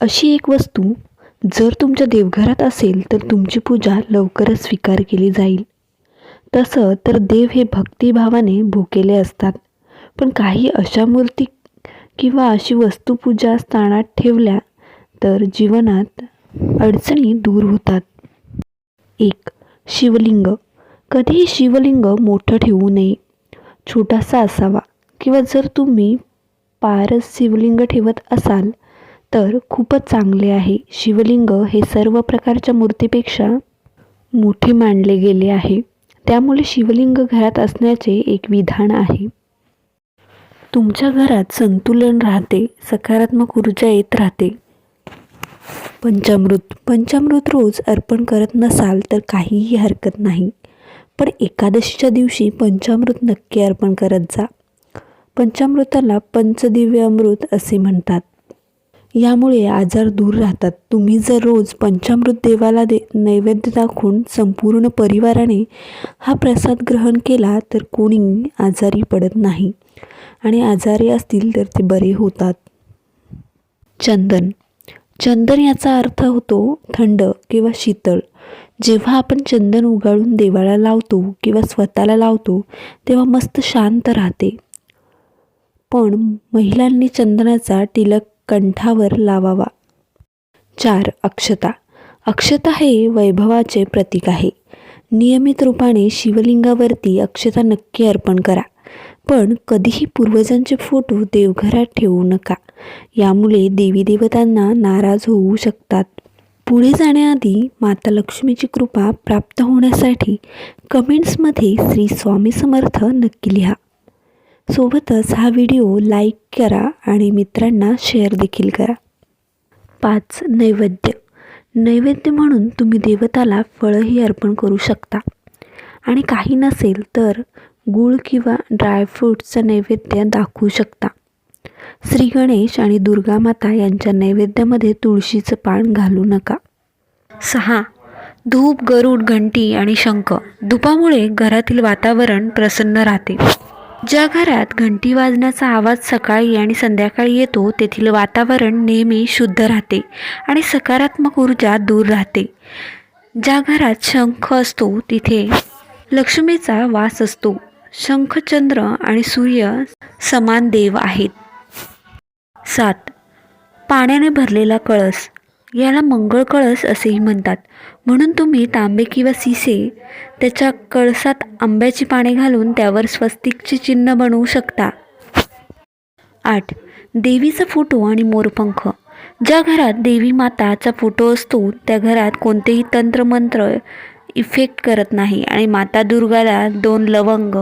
अशी एक वस्तू जर तुमच्या देवघरात असेल तर तुमची पूजा लवकरच स्वीकार केली जाईल. तसं तर देव हे भक्तिभावाने भुकेले असतात. पण काही अशा मूर्ती किंवा अशी वस्तू पूजा स्थानात ठेवल्या तर जीवनात अडचणी दूर होतात. एक शिवलिंग. कधीही शिवलिंग मोठं ठेवू नये. छोटासा असावा. किंवा जर तुम्ही पारस शिवलिंग ठेवत असाल तर खूपच चांगले आहे. शिवलिंग हे सर्व प्रकारच्या मूर्तीपेक्षा मोठे मानले गेले आहे. त्यामुळे शिवलिंग घरात असण्याचे एक विधान आहे. तुमच्या घरात संतुलन राहते सकारात्मक ऊर्जा येत राहते. पंचामृत. पंचामृत रोज अर्पण करत नसाल तर काहीही हरकत नाही. पण एकादशीच्या दिवशी पंचामृत नक्की अर्पण करत जा. पंचामृताला पंचदिव्य अमृत असे म्हणतात. यामुळे आजार दूर राहतात. तुम्ही जर रोज पंचामृत देवाला दे नैवेद्य दाखवून संपूर्ण परिवाराने हा प्रसाद ग्रहण केला तर कोणी आजारी पडत नाही. आणि आजारी असतील तर ते बरे होतात. चंदन. चंदन याचा अर्थ होतो थंड किंवा शीतळ. जेव्हा आपण चंदन उगाळून देवाला लावतो किंवा स्वतःला लावतो तेव्हा मस्त शांत राहते. पण महिलांनी चंदनाचा टिलक कंठावर लावावा. चार अक्षता. अक्षता हे वैभवाचे प्रतीक आहे. नियमित रूपाने शिवलिंगावरती अक्षता नक्की अर्पण करा. पण कधीही पूर्वजांचे फोटो देवघरात ठेवू नका. यामुळे देवी देवतांना नाराज होऊ शकतात. पुढे जाण्याआधी माता लक्ष्मीची कृपा प्राप्त होण्यासाठी कमेंट्समध्ये श्री स्वामी समर्थ नक्की लिहा. सोबतच हा व्हिडिओ लाईक करा आणि मित्रांना शेअर देखील करा. पाच नैवेद्य. नैवेद्य म्हणून तुम्ही देवताला फळंही अर्पण करू शकता. आणि काही नसेल तर गूळ किंवा ड्रायफ्रूट्सचं नैवेद्य दाखवू शकता. श्री गणेश आणि दुर्गा माता यांच्या नैवेद्यामध्ये तुळशीचं पान घालू नका. सहा धूप गरुड घंटी आणि शंख. धुपामुळे घरातील वातावरण प्रसन्न राहते. ज्या घरात घंटी वाजण्याचा आवाज सकाळी आणि संध्याकाळी येतो तेथील वातावरण नेहमी शुद्ध राहते आणि सकारात्मक ऊर्जा दूर राहते. ज्या घरात शंख असतो तिथे लक्ष्मीचा वास असतो. शंख चंद्र आणि सूर्य समान देव आहेत. सात. पाण्याने भरलेला कळस. याला मंगळ कळस असेही म्हणतात. म्हणून तुम्ही तांबे किंवा सिसे त्याच्या कळसात आंब्याची पाने घालून त्यावर स्वस्तिकचे चिन्ह बनवू शकता. आठ. देवीचा फोटो आणि मोरपंख. ज्या घरात देवी माताचा फोटो असतो त्या घरात कोणतेही तंत्रमंत्र इफेक्ट करत नाही आणि माता दुर्गाला दोन लवंग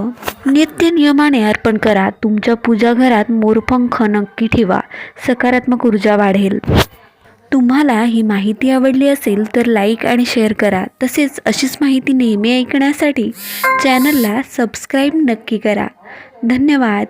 नित्य नियमाने अर्पण करा. तुमच्या पूजा घरात मोरपंख नक्की ठेवा. सकारात्मक ऊर्जा वाढेल. तुम्हाला ही माहिती आवडली असेल तर लाईक आणि शेअर करा. तसेच अशीच माहिती नेहमी ऐकण्यासाठी चॅनलला सबस्क्राईब नक्की करा. धन्यवाद.